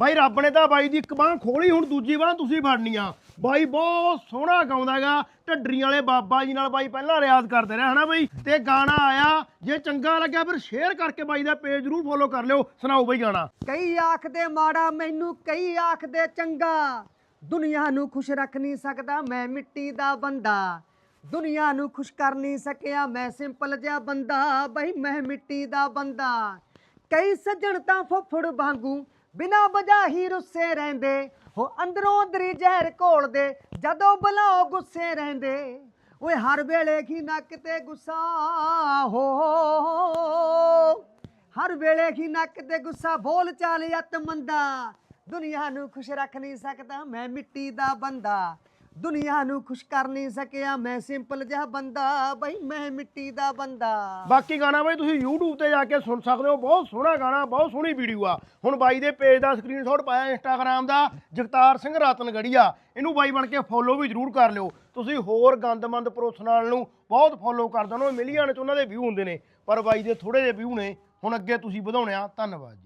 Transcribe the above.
ਬਾਈ ਰੱਬ ਨੇ ਤਾਂ ਬਾਈ ਦੀ ਇੱਕ ਬਾਹ ਖੋਲੀ, ਹੁਣ ਦੂਜੀ ਬਾਹ ਤੁਸੀਂ ਫੜਨੀ ਆ। ਬਾਈ ਬਹੁਤ ਸੋਹਣਾ ਗਾਉਂਦਾਗਾ ਢੱਡਰੀਆਂ ਵਾਲੇ ਬਾਬਾ ਜੀ ਨਾਲ ਬਾਈ ਪਹਿਲਾਂ ਰਿਆਜ਼ ਕਰਦੇ ਰਹੇ, ਹਨਾ ਬਾਈ? ਤੇ ਗਾਣਾ ਆਇਆ, ਜੇ ਚੰਗਾ ਲੱਗਿਆ ਫਿਰ ਸ਼ੇਅਰ ਕਰਕੇ ਬਾਈ ਦਾ ਪੇਜ ਜ਼ਰੂਰ ਫੋਲੋ ਕਰ ਲਿਓ। ਸੁਣਾਓ ਬਾਈ ਗਾਣਾ। ਕਈ ਆਖਦੇ ਮਾੜਾ, ਮੈਨੂੰ ਕਈ ਆਖਦੇ ਚੰਗਾ। ਦੁਨੀਆ ਨੂੰ ਖੁਸ਼ ਰੱਖ ਨਹੀਂ ਸਕਦਾ ਮੈਂ ਮਿੱਟੀ ਦਾ ਬੰਦਾ। ਦੁਨੀਆ ਨੂੰ ਖੁਸ਼ ਕਰ ਨਹੀਂ ਸਕਿਆ ਮੈਂ ਸਿੰਪਲ ਜਿਹਾ ਬੰਦਾ। ਬਈ ਮੈਂ ਮਿੱਟੀ ਦਾ ਬੰਦਾ। ਕਈ ਸੱਜਣ ਤਾਂ ਫੁੱਫੜ ਵਾਂਗੂ ਬਿਨਾ ਵਜ੍ਹਾ ਹੀ ਰੁੱਸੇ ਰਹਿੰਦੇ, ਹੋ ਅੰਦਰੋਂ ਅੰਦਰੀ ਜ਼ਹਿਰ ਘੋਲਦੇ, ਜਦੋਂ ਬੁਲਾਓ ਗੁੱਸੇ ਰਹਿੰਦੇ। ਓਏ ਹਰ ਵੇਲੇ ਕੀ ਨੱਕ ਤੇ ਗੁੱਸਾ ਹੋ। ਹਰ ਵੇਲੇ ਹੀ ਨੱਕ ਤੇ ਗੁੱਸਾ, ਬੋਲ ਚਾਲ ਅਤ ਮੰਦਾ। ਦੁਨੀਆ ਨੂੰ ਖੁਸ਼ ਰੱਖ ਨਹੀਂ ਸਕਦਾ ਮੈਂ ਮਿੱਟੀ ਦਾ ਬੰਦਾ। ਦੁਨੀਆ ਨੂੰ ਖੁਸ਼ ਕਰ ਨਹੀਂ ਸਕਿਆ। ਮੈਂ ਸਿੰਪਲ ਜਿਹਾ ਬੰਦਾ, ਬਈ ਮੈਂ ਮਿੱਟੀ ਦਾ ਬੰਦਾ। ਬਾਕੀ ਗਾਣਾ ਬਾਈ, ਤੁਸੀਂ YouTube ਤੇ ਜਾ ਕੇ ਸੁਣ ਸਕਦੇ ਹੋ। ਬਹੁਤ ਸੋਹਣਾ ਗਾਣਾ, ਬਹੁਤ ਸੋਹਣੀ ਵੀਡੀਓ ਆ। ਹੁਣ ਬਾਈ ਦੇ ਪੇਜ ਦਾ ਸਕਰੀਨਸ਼ਾਟ ਪਾਇਆ Instagram ਦਾ, ਜਗਤਾਰ ਸਿੰਘ ਰਤਨਗੜੀਆ। ਇਹਨੂੰ ਬਾਈ ਬਣ ਕੇ ਫੋਲੋ ਵੀ ਜਰੂਰ ਕਰ ਲਿਓ। ਤੁਸੀਂ ਹੋਰ ਗੰਦਮੰਦ ਪ੍ਰੋਫੈਸ਼ਨਲ ਨੂੰ ਬਹੁਤ ਫੋਲੋ ਕਰਦੇ ਹੋ। ਮਿਲੀਅਨ ਚ ਉਹਨਾਂ ਦੇ ਵਿਊ ਹੁੰਦੇ ਨੇ। ਪਰ ਬਾਈ ਦੇ ਥੋੜੇ ਜਿਹੇ ਵਿਊ ਨੇ। ਹੁਣ ਅੱਗੇ ਤੁਸੀਂ ਵਧਾਉਣੇ ਆ। ਧੰਨਵਾਦ ਜੀ।